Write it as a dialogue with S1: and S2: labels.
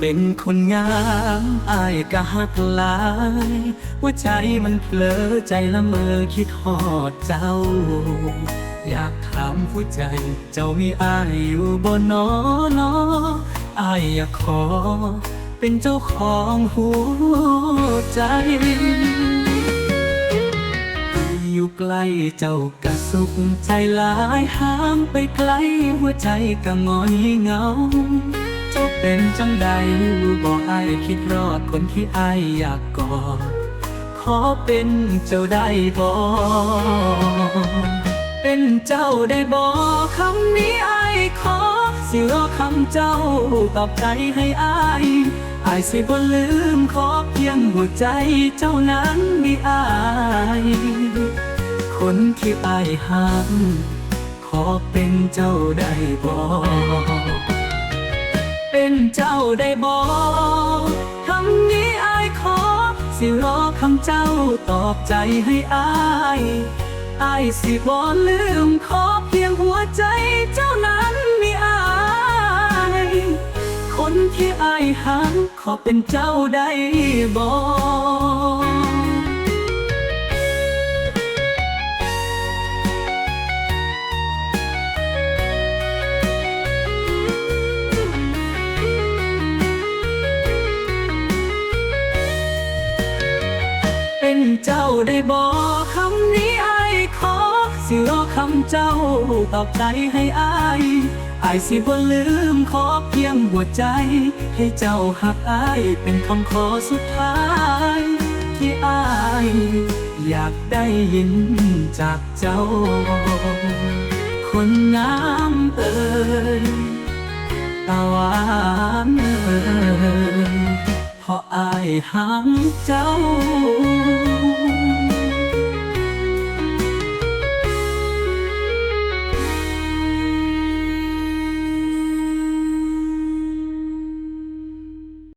S1: เป็นคนงามอายก็หักหลาย ว่าใจมันเผลอใจละเมอคิดหอดเจ้า อยากถามผู้ใจ เจ้ามีอายอยู่บนนอนออายอยากขอ เป็นเจ้าของหัวใจอยู่ใกล้เจ้ากะสุขใจหลายห้ามไปไกลหัวใจก็งอยเหงา เจ้าเป็นจังใดบอกอายคิดรอดคนที่อายอยากกอดขอเป็นเจ้าได้บ่เป็นเจ้าได้บ่คำนี้อายขอ สิรอคำเจ้าตอบใจให้อายอายสิบ่ลืมขอเพียงหัวใจเจ้านั้นมีอายคนที่อายหักขอเป็นเจ้าได้บ่ เป็นเจ้าได้บอกคำนี้อายขอ สิรอคำเจ้าตอบใจให้อายอายสิบอลืมขอเพียงหัวใจเจ้านั้นมีอายคนที่อายหักขอเป็นเจ้าได้บอก เป็นเจ้าได้บอกคำนี้อายขอ สิรอคำเจ้าตอบใจให้อายอายสิบ่ลืมขอเพียงหัวใจ ให้เจ้าหักอายเป็นคำขอสุดท้ายที่อายอยากได้ยินจากเจ้า คนงามเอ่ยตาหวานเอ่ย พออายหังเจ้า